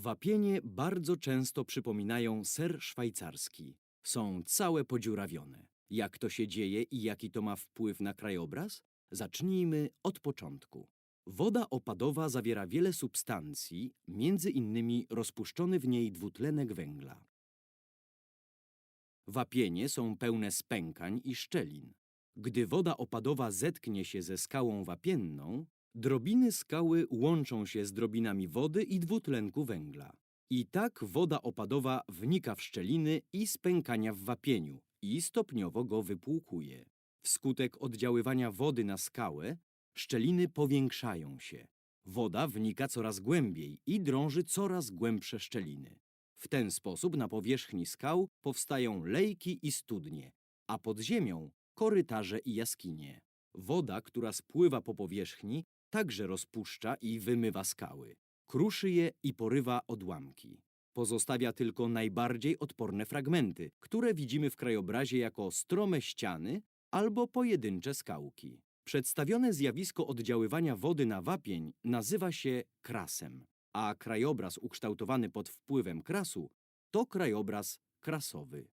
Wapienie bardzo często przypominają ser szwajcarski. Są całe podziurawione. Jak to się dzieje i jaki to ma wpływ na krajobraz? Zacznijmy od początku. Woda opadowa zawiera wiele substancji, między innymi rozpuszczony w niej dwutlenek węgla. Wapienie są pełne spękań i szczelin. Gdy woda opadowa zetknie się ze skałą wapienną, drobiny skały łączą się z drobinami wody i dwutlenku węgla. I tak woda opadowa wnika w szczeliny i spękania w wapieniu i stopniowo go wypłukuje. Wskutek oddziaływania wody na skałę, szczeliny powiększają się. Woda wnika coraz głębiej i drąży coraz głębsze szczeliny. W ten sposób na powierzchni skał powstają lejki i studnie, a pod ziemią korytarze i jaskinie. Woda, która spływa po powierzchni, także rozpuszcza i wymywa skały. Kruszy je i porywa odłamki. Pozostawia tylko najbardziej odporne fragmenty, które widzimy w krajobrazie jako strome ściany albo pojedyncze skałki. Przedstawione zjawisko oddziaływania wody na wapień nazywa się krasem, a krajobraz ukształtowany pod wpływem krasu to krajobraz krasowy.